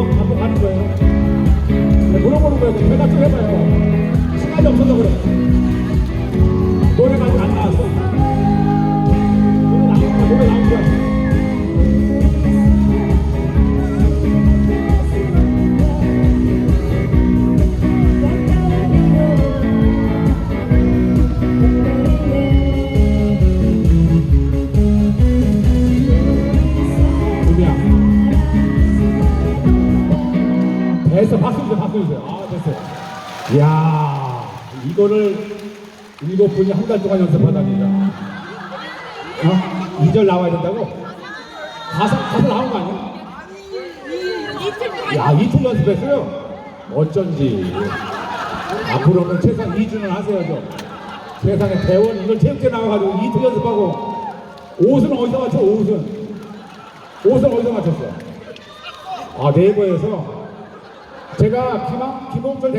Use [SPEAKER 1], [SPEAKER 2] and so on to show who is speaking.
[SPEAKER 1] 계속 이거 갖고 가는 거예요. 네, 물어보는 거예요. 대답 좀 해봐요. 시간이 없어서 그래. 됐어, 박수 주세요, 박수 주세요. 아, 됐어. 이야, 이거를 일곱 분이 한 달 동안 연습하다니까. 어? 2절 나와야 된다고? 가사, 가사 나온 거 아니야? 야, 이틀 연습했어요? 어쩐지. 앞으로는 최소한 2주는 하세요, 좀. 세상에 대원 이걸 체육제 나와가지고 이틀 연습하고 옷은 어디서 맞춰, 옷은? 옷은 어디서 맞췄어? 아, 네이버에서 제가 김홍, 김홍철 대표